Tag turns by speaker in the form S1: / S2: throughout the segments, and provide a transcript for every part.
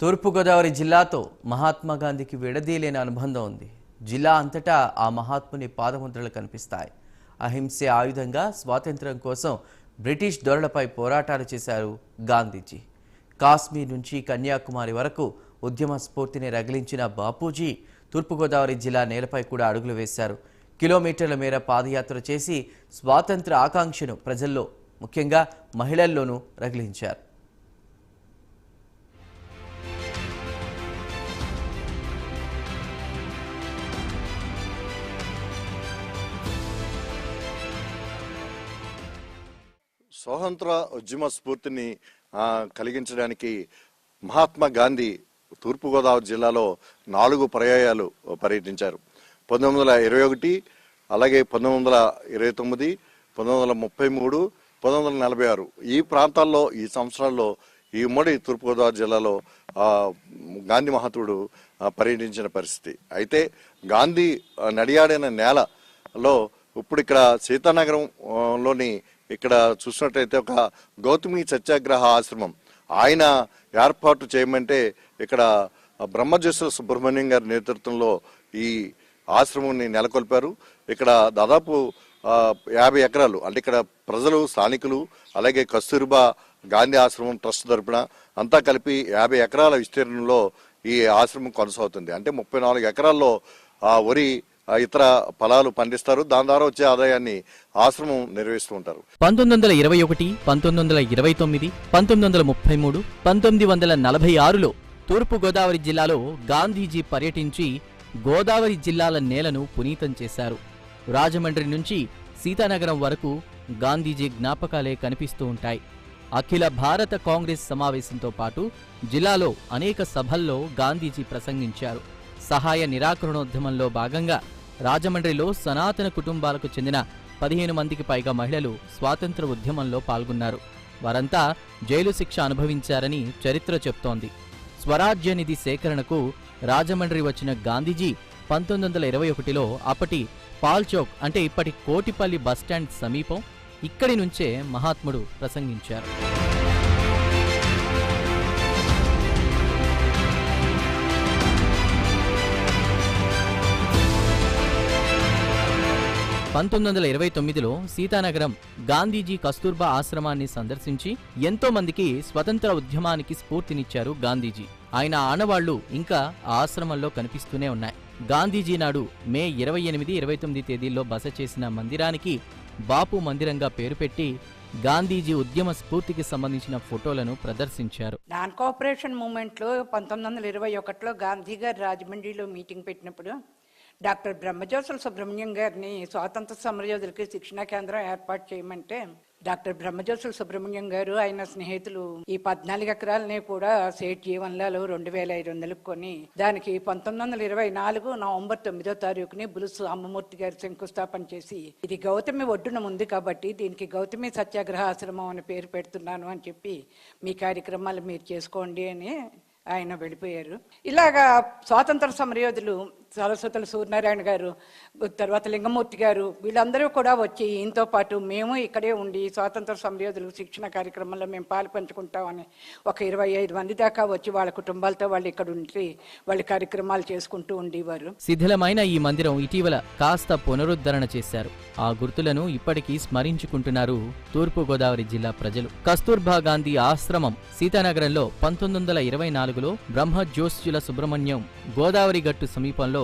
S1: తూర్పుగోదావరి జిల్లాతో మహాత్మా గాంధీకి విడదీయలేని అనుబంధం ఉంది. జిల్లా అంతటా ఆ మహాత్ముని పాదముద్రలు కనిపిస్తాయి. అహింసే ఆయుధంగా స్వాతంత్ర్యం కోసం బ్రిటిష్ దొరలపై పోరాటాలు చేశారు గాంధీజీ. కాశ్మీర్ నుంచి కన్యాకుమారి వరకు ఉద్యమ స్ఫూర్తిని రగిలించిన బాపూజీ తూర్పుగోదావరి జిల్లా నేలపై కూడా అడుగులు వేశారు. కిలోమీటర్ల మేర పాదయాత్ర చేసి స్వాతంత్ర ఆకాంక్షను ప్రజల్లో ముఖ్యంగా మహిళల్లోనూ రగిలించారు.
S2: స్వాతంత్ర ఉద్యమ స్ఫూర్తిని కలిగించడానికి మహాత్మా గాంధీ తూర్పుగోదావరి జిల్లాలో నాలుగు పర్యాయాలు పర్యటించారు. పంతొమ్మిది వందల ఇరవై ఒకటి అలాగే పంతొమ్మిది వందల ఇరవై తొమ్మిది పంతొమ్మిది వందల ముప్పై మూడు పంతొమ్మిది వందల నలభై ఆరు. ఈ ప్రాంతాల్లో ఈ సంవత్సరాల్లో ఈ ఉమ్మడి తూర్పుగోదావరి జిల్లాలో గాంధీ మహాత్ముడు పర్యటించిన పరిస్థితి. అయితే గాంధీ నడియాడైన నడియాడిన నేలలో ఇప్పుడు ఇక్కడ సీతానగరం లోని ఇక్కడ చూసినట్టయితే ఒక గౌతమి సత్యాగ్రహ ఆశ్రమం. ఆయన ఏర్పాటు చేయమంటే ఇక్కడ బ్రహ్మజ్యోతుల సుబ్రహ్మణ్యం గారి నేతృత్వంలో ఈ ఆశ్రమాన్ని నెలకొల్పారు. ఇక్కడ దాదాపు యాభై ఎకరాలు అంటే ఇక్కడ ప్రజలు స్థానికులు అలాగే కస్తూర్బా గాంధీ ఆశ్రమం ట్రస్ట్ తరపున అంతా కలిపి యాభై ఎకరాల విస్తీర్ణంలో ఈ ఆశ్రమం కొనసాగుతుంది. అంటే ముప్పై నాలుగు ఎకరాల్లో ఆ వరి ఇతర ఫలాలు పండిస్తారు. దాని ద్వారా వచ్చే ఆదాయాన్ని ఆశ్రమం నిర్వహిస్తూ ఉంటారు.
S3: పంతొమ్మిది వందల ఇరవై ఒకటి పంతొమ్మిది వందల ఇరవై తొమ్మిది పంతొమ్మిది వందల ముప్పై మూడు పంతొమ్మిది వందల నలభై ఆరులో తూర్పుగోదావరి జిల్లాలో గాంధీజీ పర్యటించి గోదావరి జిల్లాల నేలను పునీతం చేశారు. రాజమండ్రి నుంచి సీతానగరం వరకు గాంధీజీ జ్ఞాపకాలే కనిపిస్తూ ఉంటాయి. అఖిల భారత కాంగ్రెస్ సమావేశంతో పాటు జిల్లాలో అనేక సభల్లో గాంధీజీ ప్రసంగించారు. సహాయ నిరాకరణోద్యమంలో భాగంగా రాజమండ్రిలో సనాతన కుటుంబాలకు చెందిన పదిహేను మందికి పైగా మహిళలు స్వాతంత్ర ఉద్యమంలో పాల్గొన్నారు. వారంతా జైలు శిక్ష అనుభవించారని చరిత్ర చెప్తోంది. స్వరాజ్య నిధి సేకరణకు రాజమండ్రి వచ్చిన గాంధీజీ పంతొమ్మిది వందల ఇరవై ఒకటిలో అప్పటి పాల్చౌక్ అంటే ఇప్పటి కోటిపల్లి బస్టాండ్ సమీపం ఇక్కడి నుంచే మహాత్ముడు ప్రసంగించారు. పంతొమ్మిది వందల ఇరవై తొమ్మిదిలో సీతానగరం గాంధీజీ కస్తూర్బా ఆశ్రమాన్ని సందర్శించి ఎంతో మందికి స్వతంత్ర ఉద్యమానికి స్ఫూర్తినిచ్చారు గాంధీజీ. ఆయన ఆనవాళ్ళు ఇంకా ఆ ఆశ్రమంలో కనిపిస్తూనే ఉన్నాయి. గాంధీజీ నాడు మే ఇరవై ఎనిమిది ఇరవై తొమ్మిది తేదీల్లో బస చేసిన మందిరానికి బాపు మందిరంగా పేరు పెట్టి గాంధీజీ ఉద్యమ స్ఫూర్తికి సంబంధించిన ఫోటోలను ప్రదర్శించారు.
S4: నాన్ కోఆపరేషన్ మూమెంట్లో పంతొమ్మిది వందల ఇరవై ఒకటిలో గాంధీ గారు రాజమండ్రిలో మీటింగ్ పెట్టినప్పుడు డాక్టర్ బ్రహ్మజ్యోతుల సుబ్రహ్మణ్యం గారిని స్వాతంత్ర సమరయోధులకి శిక్షణా కేంద్రం ఏర్పాటు చేయమంటే డాక్టర్ బ్రహ్మజ్యోతుల సుబ్రహ్మణ్యం గారు ఆయన స్నేహితులు ఈ పద్నాలుగు ఎకరాలని కూడా సేట్ జీవన్లాలు రెండు వేల ఐదు వందలకు కొని దానికి పంతొమ్మిది వందల ఇరవై నాలుగు నవంబర్ తొమ్మిదో తారీఖుని బులుసు అమ్మమూర్తి గారు శంకుస్థాపన చేసి ఇది గౌతమి ఒడ్డున ఉంది కాబట్టి దీనికి గౌతమి సత్యాగ్రహ ఆశ్రమం అని పేరు పెడుతున్నాను అని చెప్పి మీ కార్యక్రమాలు మీరు చేసుకోండి అని ఆయన వెళ్ళిపోయారు. ఇలాగా స్వాతంత్ర సమరయోధులు సరస్వతుల సూర్యనారాయణ గారు తర్వాత లింగమూర్తి గారు వీళ్ళందరూ కూడా వచ్చి ఈయనతో పాటు మేము ఇక్కడే ఉండి స్వాతంత్ర సంయోధులు శిక్షణ కార్యక్రమంలో మేము పాలు పంచుకుంటామని ఒక ఇరవై ఐదు మంది దాకా వచ్చి వాళ్ళ కుటుంబాలతో వాళ్ళు ఇక్కడ ఉండి వాళ్ళ కార్యక్రమాలు చేసుకుంటూ ఉండేవారు.
S3: శిథిలమైన ఈ మందిరం ఇటీవల కాస్త పునరుద్ధరణ చేశారు. ఆ గుర్తులను ఇప్పటికీ స్మరించుకుంటున్నారు తూర్పు గోదావరి జిల్లా ప్రజలు. కస్తూర్బా గాంధీ ఆశ్రమం సీతానగరంలో పంతొమ్మిది వందల ఇరవై నాలుగులో బ్రహ్మజ్యోత్స్యుల సుబ్రహ్మణ్యం గోదావరి గట్టు సమీపంలో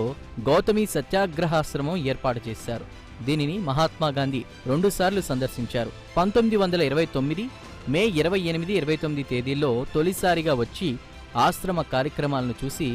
S3: గౌతమి సత్యాగ్రహాశ్రమం ఏర్పాటు చేశారు. దీనిని మహాత్మా గాంధీ రెండుసార్లు సందర్శించారు. పంతొమ్మిది వందల ఇరవై తొమ్మిది మే ఇరవై ఎనిమిది ఇరవై తొమ్మిది తేదీల్లో తొలిసారిగా వచ్చి ఆశ్రమ కార్యక్రమాలను చూసి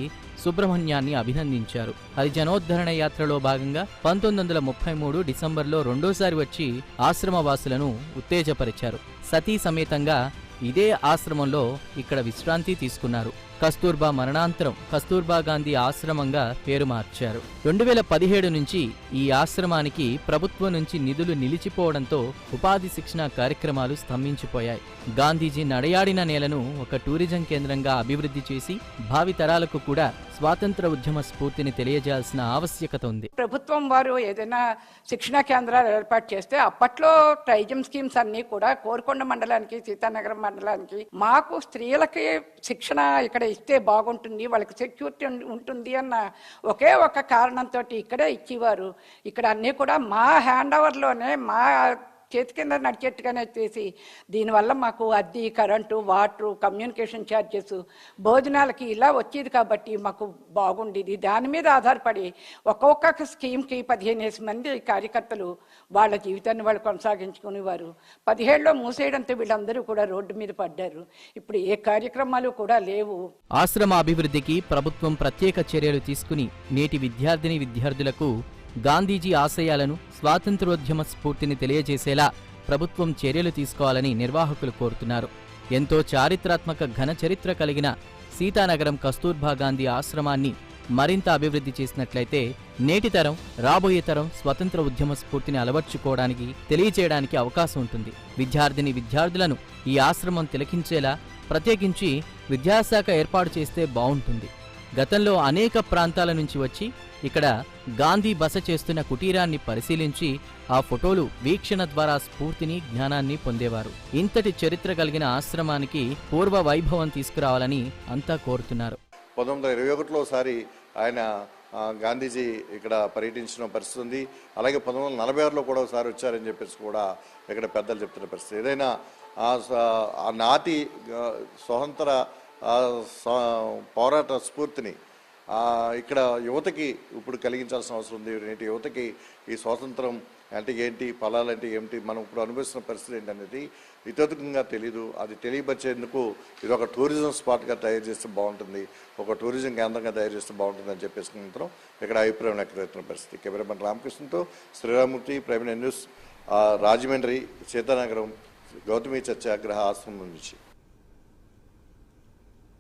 S3: సుబ్రహ్మణ్యాన్ని అభినందించారు. హరిజనోద్ధరణ యాత్రలో భాగంగా పంతొమ్మిది వందల ముప్పై మూడు డిసెంబర్లో రెండోసారి వచ్చి ఆశ్రమవాసులను ఉత్తేజపరిచారు. సతీ సమేతంగా ఇదే ఆశ్రమంలో ఇక్కడ విశ్రాంతి తీసుకున్నారు. కస్తూర్బా మరణాంతరం కస్తూర్బా గాంధీ ఆశ్రమంగా పేరు మార్చారు. రెండు వేల పదిహేడు నుంచి ఈ ఆశ్రమానికి ప్రభుత్వం నుంచి నిధులు నిలిచిపోవడంతో ఉపాధి శిక్షణ కార్యక్రమాలు స్తంభించిపోయాయి. గాంధీజీ నడయాడిన నేలను ఒక టూరిజం కేంద్రంగా అభివృద్ధి చేసి భావితరాలకు కూడా స్వాతంత్ర ఉద్యమ స్ఫూర్తిని తెలియజేయాల్సిన ఆవశ్యకత ఉంది.
S4: ప్రభుత్వం వారు ఏదైనా శిక్షణా కేంద్రాలు ఏర్పాటు చేస్తే అప్పట్లో ట్రైజమ్ స్కీమ్స్ అన్ని కూడా కోరుకొండ మండలానికి సీతానగరం మండలానికి మాకు స్త్రీలకి శిక్షణ ఇక్కడ ఇస్తే బాగుంటుంది వాళ్ళకి సెక్యూరిటీ ఉంటుంది అన్న ఒకే ఒక కారణంతో ఇక్కడే ఇచ్చేవారు. ఇక్కడ అన్నీ కూడా మా హ్యాండ్ ఓవర్లోనే మా చేతి కింద నడిచేట్టుగానే చేసి దీనివల్ల మాకు అద్దె కరెంటు వాటరు కమ్యూనికేషన్ ఛార్జెస్ భోజనాలకి ఇలా వచ్చేది కాబట్టి మాకు బాగుండేది. దాని మీద ఆధారపడి ఒక్కొక్క స్కీమ్కి పదిహేను వేసి మంది కార్యకర్తలు వాళ్ళ జీవితాన్ని వాళ్ళు కొనసాగించుకునేవారు. పదిహేడులో మూసేయడంతో వీళ్ళందరూ కూడా రోడ్డు మీద పడ్డారు. ఇప్పుడు ఏ కార్యక్రమాలు కూడా లేవు.
S3: ఆశ్రమ అభివృద్ధికి ప్రభుత్వం ప్రత్యేక చర్యలు తీసుకుని నేటి విద్యార్థిని విద్యార్థులకు గాంధీజీ ఆశయాలను స్వాతంత్రోద్యమ స్ఫూర్తిని తెలియజేసేలా ప్రభుత్వం చర్యలు తీసుకోవాలని నిర్వాహకులు కోరుతున్నారు. ఎంతో చారిత్రాత్మక ఘన చరిత్ర కలిగిన సీతానగరం కస్తూర్బా గాంధీ ఆశ్రమాన్ని మరింత అభివృద్ధి చేసినట్లయితే నేటి తరం రాబోయే తరం స్వతంత్ర ఉద్యమ స్ఫూర్తిని అలవర్చుకోవడానికి తెలియచేయడానికి అవకాశం ఉంటుంది. విద్యార్థిని విద్యార్థులను ఈ ఆశ్రమం తిలకించేలా ప్రత్యేకించి విద్యాశాఖ ఏర్పాటు చేస్తే బాగుంటుంది. గతంలో అనేక ప్రాంతాల నుంచి వచ్చి ఇక్కడ గాంధీ బస చేస్తున్న కుటీరాన్ని పరిశీలించి ఆ ఫోటోలు వీక్షణ ద్వారా స్ఫూర్తిని జ్ఞానాన్ని పొందేవారు. ఇంతటి చరిత్ర కలిగిన ఆశ్రమానికి పూర్వ వైభవం తీసుకురావాలని అంతా కోరుతున్నారు.
S2: పంతొమ్మిది వందల ఇరవై ఒకటిలో ఆయన గాంధీజీ ఇక్కడ పర్యటించిన పరిస్థితి ఉంది. అలాగే పంతొమ్మిది వందల నలభై ఆరులో కూడా ఒకసారి వచ్చారని చెప్పేసి కూడా ఇక్కడ పెద్దలు చెప్తున్న పరిస్థితి. ఏదైనా ఆ నాటి స్వతంత్ర ఆ, పోరాట స్ఫూర్తిని ఇక్కడ యువతకి ఇప్పుడు కలిగించాల్సిన అవసరం ఉంది. నేటి యువతకి ఈ స్వాతంత్రం అంటే ఏంటి? ఫలాలంటే ఏమిటి? మనం ఇప్పుడు అనుభవిస్తున్న పరిస్థితి ఏంటనేది ఇతోధికంగా తెలీదు. అది తెలియపరిచేందుకు ఇది ఒక టూరిజం స్పాట్గా తయారు చేస్తే బాగుంటుంది. ఒక టూరిజం కేంద్రంగా తయారు చేస్తే బాగుంటుంది అని చెప్పేసి మాత్రం ఇక్కడ అభిప్రాయం వ్యక్తమవుతున్న పరిస్థితి. కెమెరామెన్ రామకృష్ణతో శ్రీరామూర్తి ప్రైమ్ న్యూస్ రాజమండ్రి సీతానగరం గౌతమి చర్చాగ్రహ ఆశ్రమం నుంచి.